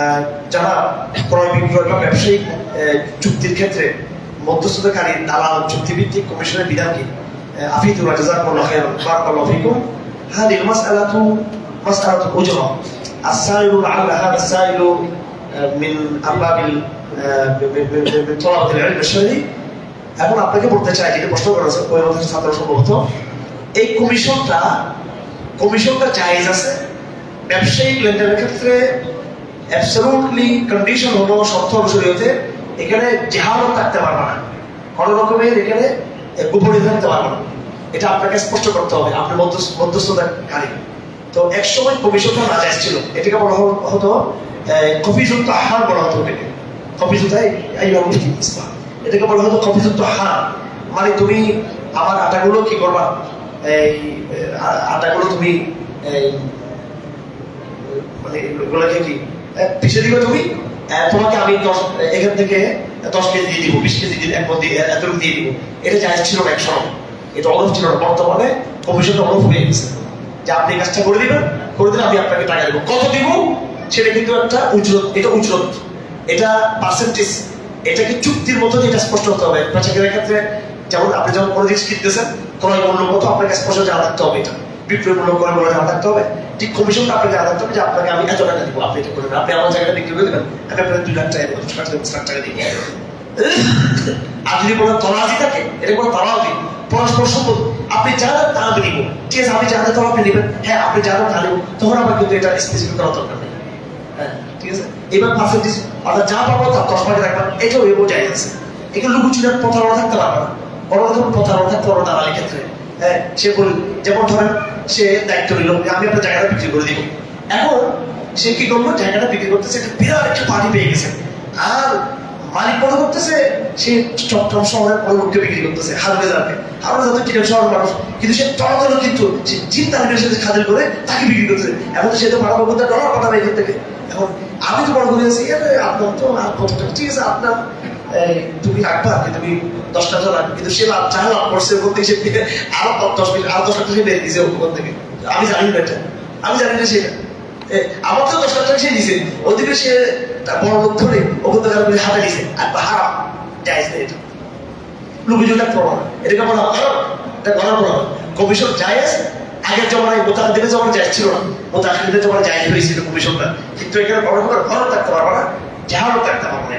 আহ, যারা ক্রয় বিক্রয় বা ব্যবসায়িক আহ, চুক্তির ক্ষেত্রে মধ্যস্থতাকারী দালাল চুক্তিভিত্তিক কমিশনের বিধান কি আহ, আফিদুল্লাহ জাযাকুমুল্লাহ খাইরান বারাকাল্লাহু ফিকুম هذه المسألة مسألة أجرة السائل لعل هذا السائل آه، من أرباب ال- آه، من- من من- من طلبة العلم الشرعي এখন আপনাকে বলতে চাই যেটা প্রশ্ন করা হয়েছে ওই মধ্যে ছাত্র সম্ভবত এই কমিশনটা কমিশনটা জায়েজ আছে ব্যবসায়িক লেনদেনের ক্ষেত্রে অ্যাবসলুটলি কন্ডিশন হলো এখানে জেহালত থাকতে পারবে না। কোনো রকমের এখানে গোপনীয় থাকতে পারবে না। এটা আপনাকে স্পষ্ট করতে হবে, আপনি মধ্যস্থ- মধ্যস্থতাকারী তো এক সময় কমিশনটা না ছিল এটাকে বলা হতো কফিজুক্ত আহার বলা হতো এটাকে। ইসলাম। এটাকে বলা হতো কফিজুক্ত আহার। মানে তুমি আমার আটাগুলো কি করবা? এই আটাগুলো তুমি মানে এগুলোকে কি? দিবে তুমি? তোমাকে আমি দশ এখান থেকে দশ কেজি দিয়ে বিশ কেজি দিয়ে, এক মন দিয়ে এতটুকু দিয়ে এটা ছিল না এটা ছিল না। বর্তমানে হয়ে গেছে। যে আপনি কাজটা করে দিবেন, করে দিলে আমি আপনাকে টাকা দেবো। কত দিব? সেটা কিন্তু একটা উজরত এটা উজরত এটা পার্সেন্টেজ এটাকে চুক্তির মতো এটা স্পষ্ট হতে হবে। বেচাকেনার ক্ষেত্রে যেমন আপনি যখন কোনো জিনিস কিনতেছেন ক্রয় মূল্য মতো আপনাকে স্পষ্ট জানা থাকতে হবে এটা। বিক্রয় মূল্য ক্রয় মূল্য জানা থাকতে হবে। কমিশনটা আপনাকে থাকতে হবে যে আপনাকে আমি এত টাকা দিব, আপনি করবেন আপনি আমার জায়গাটা দেবেন দুই লাখ টাকা টাকা টাকা দিব আর যদি তলাজি থাকে, এটা তলাজি পরস্পর সম্পদ আপনি জানেন তা আমি নিব, ঠিক আছে আমি তখন আপনি নেবেন হ্যাঁ আপনি জানেন তা নেব তখন আমার কিন্তু এটা স্পেসিফিক করা দরকার নেই। হ্যাঁ ঠিক আছে? এবার পার্সেন্টেজ অর্থাৎ যা পাবো তার দশ ভাগে রাখবেন এটাও এগো যাই আছে। এগুলো লুকুচিরা প্রতারণা থাকতে পারবে না। বড় ধরুন প্রতারণা থাকতে পারবে দালালির ক্ষেত্রে। হ্যাঁ সে বল, যেমন ধরেন সে দায়িত্ব নিল, আমি আপনার জায়গাটা বিক্রি করে দিব। এখন সে কি করল? জায়গাটা বিক্রি করতেছে, একটা বিরাট একটা পার্টি পেয়ে গেছে। আর মালিক মনে করতেছে? সে চট্টগ্রাম শহরের লোককে বিক্রি করতেছে হারবে যাবে হারবে যাতে টিকেট শহর মানুষ। কিন্তু সে চলাচল কিন্তু, সে চিন্তা সাথে খাতির করে তাকে বিক্রি করতেছে। এখন সে তো ভাড়া করতে ডলার পাঠাবে এখান থেকে এখন আমি তো বড় করে আছি আপনার তো আর ঠিক আছে, আপনার তুমি রাখবা কি, তুমি দশ টাকা রাখবে কিন্তু সে লাভ যা লাভ করছে সে আরও দশ মিনিট আরও থেকে। আমি জানি না এটা। আমি জানি না সেটা আমার তো দশ লাখ টাকা সে দিছে। ওদিকে সে বড় লোক ধরে ওখান থেকে হাতে দিছে। আর না এটা লুকিজুটা প্রমাণ এটাকে বলা হারাম। এটা গণার প্রমাণ। কমিশন জায়েজ আগের জমানায় মোতাহাদিদের জমানায় জায়েজ ছিল না। হয়েছিল কমিশনটা। কিন্তু এখানে বড় করে থাকতে পারবে না। জাহারও থাকতে পারবে না